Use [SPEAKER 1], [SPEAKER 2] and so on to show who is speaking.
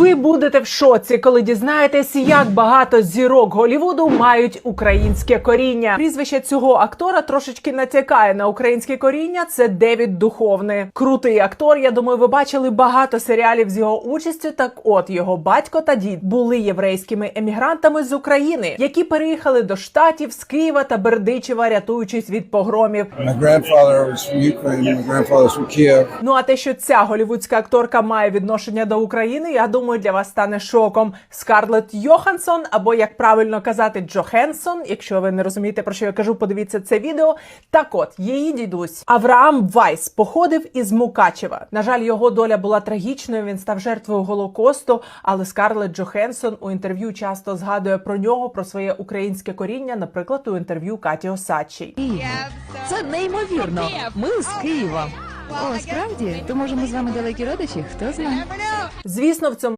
[SPEAKER 1] Ви будете в шоці, коли дізнаєтесь, як багато зірок Голівуду мають українське коріння. Прізвище цього актора трошечки натякає на українське коріння. Це Девід Духовний. Крутий актор. Я думаю, ви бачили багато серіалів з його участю. Так, от його батько та дід були єврейськими емігрантами з України, які переїхали до штатів з Києва та Бердичева, рятуючись від погромів.
[SPEAKER 2] Ukraine.
[SPEAKER 1] Ну а те, що ця голівудська акторка має відношення до України, я думаю, для вас стане шоком. Скарлетт Йоханссон, або як правильно казати, Джохенсон. Якщо ви не розумієте про що я кажу, подивіться це відео. Так от її дідусь Авраам Вайс походив із Мукачева. На жаль, його доля була трагічною. Він став жертвою голокосту. Але Скарлетт Джохенсон у інтерв'ю часто згадує про нього, про своє українське коріння, наприклад, у інтерв'ю Каті Осадчій.
[SPEAKER 3] Це неймовірно. Ми з Києва. О, справді? То може ми з вами далекі родичі? Хто знає?
[SPEAKER 1] Звісно, в цьому